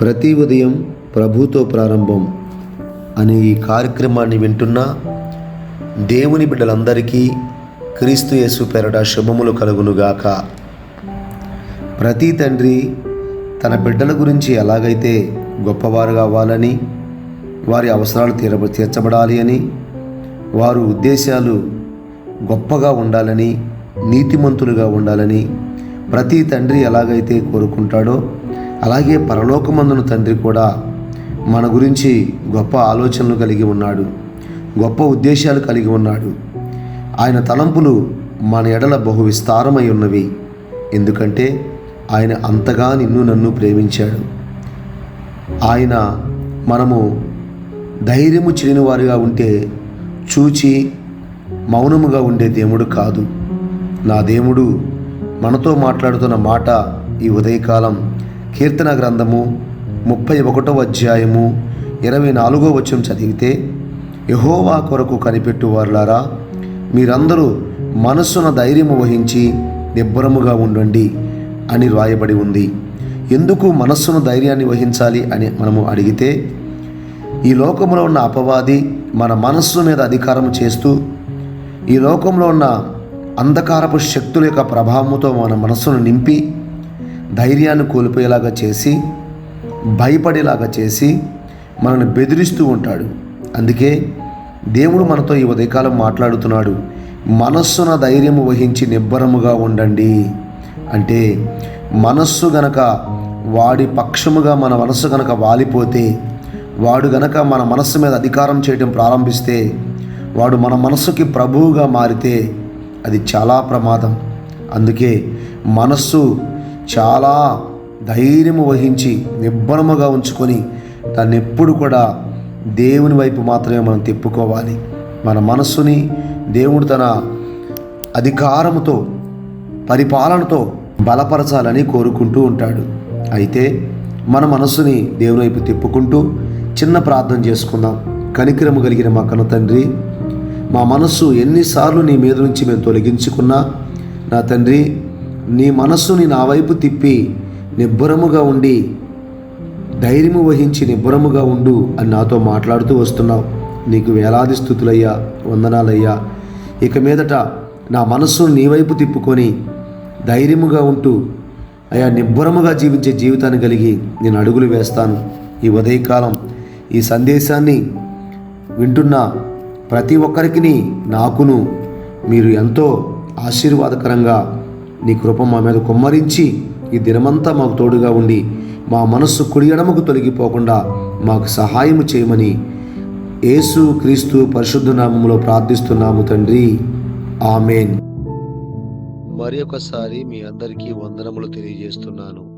ప్రతి ఉదయం ప్రభుతో ప్రారంభం అనే ఈ కార్యక్రమాన్ని వింటున్న దేవుని బిడ్డలందరికీ క్రీస్తు యేసు పెరట శుభములు కలుగునుగాక. ప్రతి తండ్రి తన బిడ్డల గురించి ఎలాగైతే గొప్పవారు కావాలని వారి అవసరాలు తీర తీర్చబడాలి అని వారు ఉద్దేశాలు గొప్పగా ఉండాలని నీతిమంతులుగా ఉండాలని ప్రతి తండ్రి ఎలాగైతే కోరుకుంటాడో అలాగే పరలోకమందున తండ్రి కూడా మన గురించి గొప్ప ఆలోచనలు కలిగి ఉన్నాడు గొప్ప ఉద్దేశాలు కలిగి ఉన్నాడు. ఆయన తలంపులు మన ఎడల బహు విస్తారమై ఉన్నవి ఎందుకంటే ఆయన అంతగా నిన్ను నన్ను ప్రేమించాడు. ఆయన మనము ధైర్యము చిరిన వారిగా ఉంటే చూచి మౌనముగా ఉండే దేవుడు కాదు. నా దేవుడు మనతో మాట్లాడుతున్న మాట ఈ ఉదయకాలం కీర్తన గ్రంథము ముప్పై ఒకటో అధ్యాయము ఇరవై నాలుగో వచనం చదివితే యహోవా కొరకు కనిపెట్టువారులారా మీరందరూ మనస్సున ధైర్యము వహించి నిబ్బరముగా ఉండండి అని రాయబడి ఉంది. ఎందుకు మనస్సును ధైర్యాన్ని వహించాలి అని మనము అడిగితే ఈ లోకంలో ఉన్న అపవాది మన మనస్సు మీద అధికారం చేస్తూ ఈ లోకంలో ఉన్న అంధకారపు శక్తుల యొక్క ప్రభావంతో మన మనస్సును నింపి ధైర్యాన్ని కోల్పోయేలాగా చేసి భయపడేలాగా చేసి మనల్ని బెదిరిస్తూ ఉంటాడు. అందుకే దేవుడు మనతో ఈ ఉదయకాలం మాట్లాడుతున్నాడు. మనస్సున ధైర్యము వహించి నిబ్బరముగా ఉండండి. అంటే మనస్సు గనక వాడి పక్షముగా మన మనస్సు గనక వాలిపోతే వాడు గనక మన మనస్సు మీద అధికారం చేయడం ప్రారంభిస్తే వాడు మన మనస్సుకి ప్రభువుగా మారితే అది చాలా ప్రమాదం. అందుకే మనస్సు చాలా ధైర్యము వహించి నిబ్బరముగా ఉంచుకొని దాన్ని ఎప్పుడు కూడా దేవుని వైపు మాత్రమే మనం తిప్పుకోవాలి. మన మనస్సుని దేవుడు తన అధికారముతో పరిపాలనతో బలపరచాలని కోరుకుంటూ ఉంటాడు. అయితే మన మనస్సుని దేవుని వైపు తిప్పుకుంటూ చిన్న ప్రార్థన చేసుకుందాం. కనికరము కలిగిన మా కన్న తండ్రి మా మనస్సు ఎన్నిసార్లు నీ మీద నుంచి మేము తొలగించుకున్నా నా తండ్రి నీ మనస్సుని నా వైపు తిప్పి నిబ్బరముగా ఉండి ధైర్యము వహించి నిబ్బరముగా ఉండు అని నాతో మాట్లాడుతూ వస్తున్నావు. నీకు వేలాది స్థుతులయ్యా వందనాలయ్యా. ఇక మీదట నా మనస్సును నీ వైపు తిప్పుకొని ధైర్యముగా ఉంటూ అయా నిబ్బరముగా జీవించే జీవితాన్ని కలిగి నేను అడుగులు వేస్తాను. ఈ ఉదయకాలం ఈ సందేశాన్ని వింటున్న ప్రతి ఒక్కరికి నాకును మీరు ఎంతో ఆశీర్వాదకరంగా నీ కృప మా మీద కుమ్మరించి ఈ దినమంతా మాకు తోడుగా ఉండి మా మనస్సు కుడి ఎడమకు తొలగిపోకుండా మాకు సహాయము చేయమని యేసు క్రీస్తు పరిశుద్ధ నామంలో ప్రార్థిస్తున్నాము తండ్రి. ఆమెన్. మరి ఒకసారి మీ అందరికీ వందనములు తెలియజేస్తున్నాను.